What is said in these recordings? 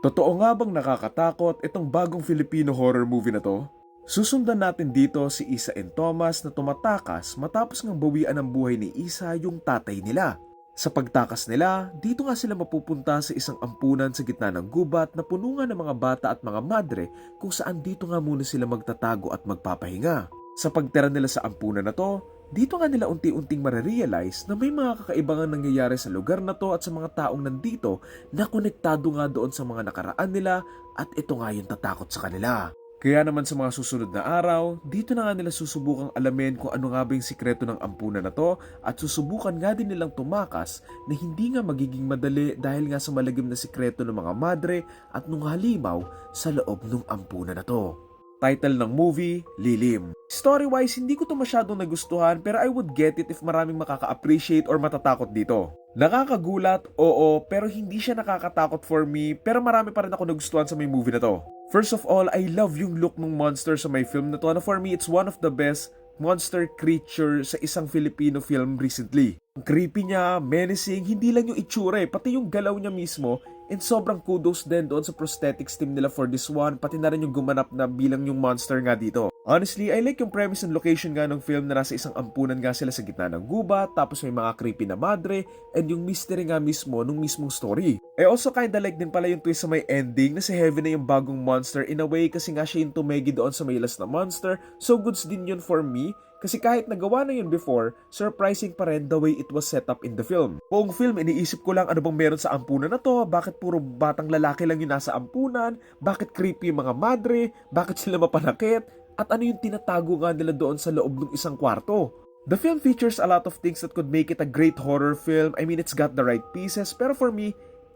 Totoo nga bang nakakatakot itong bagong Filipino horror movie na to? Susundan natin dito si Isa and Thomas na tumatakas matapos ngang bawian ang buhay ni Isa yung tatay nila. Sa pagtakas nila, dito nga sila mapupunta sa isang ampunan sa gitna ng gubat na puno nga ng mga bata at mga madre kung saan dito nga muna sila magtatago at magpapahinga. Sa pagtira nila sa ampunan na to, dito nga nila unti-unting marirealize na may mga kakaibangang nangyayari sa lugar na to at sa mga taong nandito na konektado nga doon sa mga nakaraan nila at ito nga yung tatakot sa kanila. Kaya naman sa mga susunod na araw, dito na nga nila susubukang alamin kung ano nga ba yung sikreto ng ampunan na to at susubukan nga din nilang tumakas na hindi nga magiging madali dahil nga sa malagim na sikreto ng mga madre at nung halimaw sa loob ng ampunan na to. Title ng movie, Lilim. Story-wise, hindi ko to masyadong nagustuhan pero I would get it if maraming makaka-appreciate or matatakot dito. Nakakagulat, oo, pero hindi siya nakakatakot for me pero marami pa rin ako nagustuhan sa may movie na to. First of all, I love yung look ng monster sa may film na to. Na for me, it's one of the best monster creature sa isang Filipino film recently. Ang creepy niya, menacing, hindi lang yung itsura eh, pati yung galaw niya mismo. And sobrang kudos din doon sa prosthetics team nila for this one, pati na rin yung gumanap na bilang yung monster nga dito. Honestly, I like yung premise and location nga ng film na nasa isang ampunan nga sila sa gitna ng gubat, tapos may mga creepy na madre, and yung mystery nga mismo nung mismong story. I also kinda like din pala yung twist sa may ending na si Heaven na yung bagong monster in a way kasi nga siya yung tumegi doon sa may last na monster, so goods din yun for me, kasi kahit nagawa na yun before, surprising pa rin the way it was set up in the film. Buong film, iniisip ko lang ano bang meron sa ampunan na to, bakit puro batang lalaki lang yung nasa ampunan, bakit creepy yung mga madre, bakit sila mapanakit, at ano yung tinatago nga nila doon sa loob ng isang kwarto. The film features a lot of things that could make it a great horror film. I mean, it's got the right pieces, pero for me,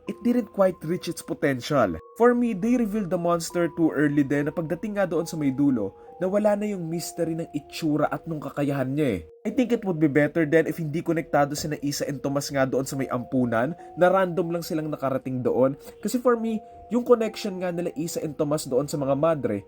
it didn't quite reach its potential. For me, they revealed the monster too early din na pagdating nga doon sa may dulo, na wala na yung mystery ng itsura at nung kakayahan niya eh. I think it would be better then if hindi konektado si na Isa and Tomas nga doon sa may ampunan, na random lang silang nakarating doon. Kasi for me, yung connection nga nila Isa and Tomas doon sa mga madre,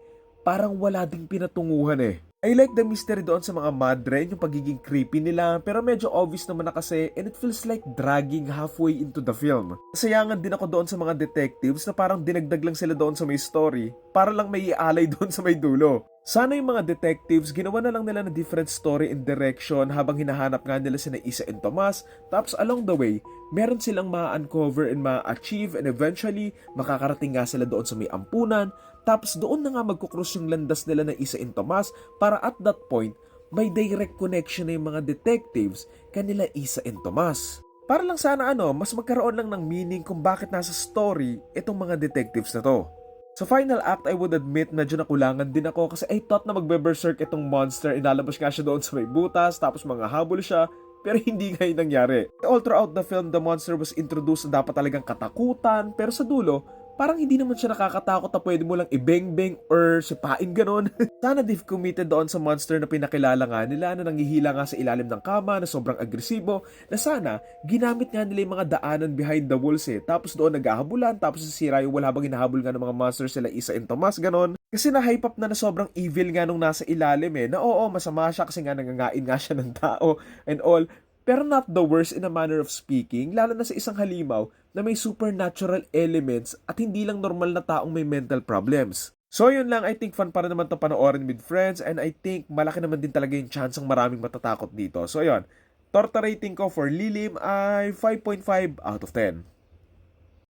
parang wala ding pinatunguhan eh. I like the mystery doon sa mga madre, yung pagiging creepy nila, pero medyo obvious naman na kasi and it feels like dragging halfway into the film. Sayangan din ako doon sa mga detectives na parang dinagdag lang sila doon sa may story para lang may ialay doon sa may dulo. Sana yung mga detectives, ginawa na lang nila na different story and direction habang hinahanap nga nila sina Isa and Tomas. Tapos along the way, meron silang ma-uncover and ma-achieve and eventually, makakarating nga sila doon sa may ampunan. Tapos doon na nga magkukross yung landas nila na Isa and Tomas para at that point, may direct connection na yung mga detectives kanila Isa and Tomas. Para lang sana ano, mas magkaroon lang ng meaning kung bakit nasa story itong mga detectives na to. Sa final act, I would admit medyo nakulangan din ako kasi I thought na magbe-berserk itong monster. Inalabas nga siya doon sa may butas, tapos mga habol siya, pero hindi nga yun nangyari. All throughout the film, the monster was introduced na dapat talagang katakutan, pero sa dulo, parang hindi naman siya nakakatakot na pwede mo lang ibeng-beng or sipain ganon. Sana they've committed doon sa monster na pinakilala nga nila na nangihila nga sa ilalim ng kama na sobrang agresibo na sana ginamit nga nila yung mga daanan behind the walls eh. Tapos doon naghahabulan tapos sisira yung wala bang hinahabol nga ng mga monster sila Isa and Tomas ganon. Kasi na-hype up na na sobrang evil nga nung nasa ilalim eh. Na oo, masama siya kasi nga nangangain nga siya ng tao and all. Pero not the worst in a manner of speaking, lalo na sa isang halimaw na may supernatural elements at hindi lang normal na taong may mental problems. So yun lang, I think fun para naman to panoorin with friends and I think malaki naman din talaga yung chance ng maraming matatakot dito. So yun, torta rating ko for Lilim ay 5.5 out of 10.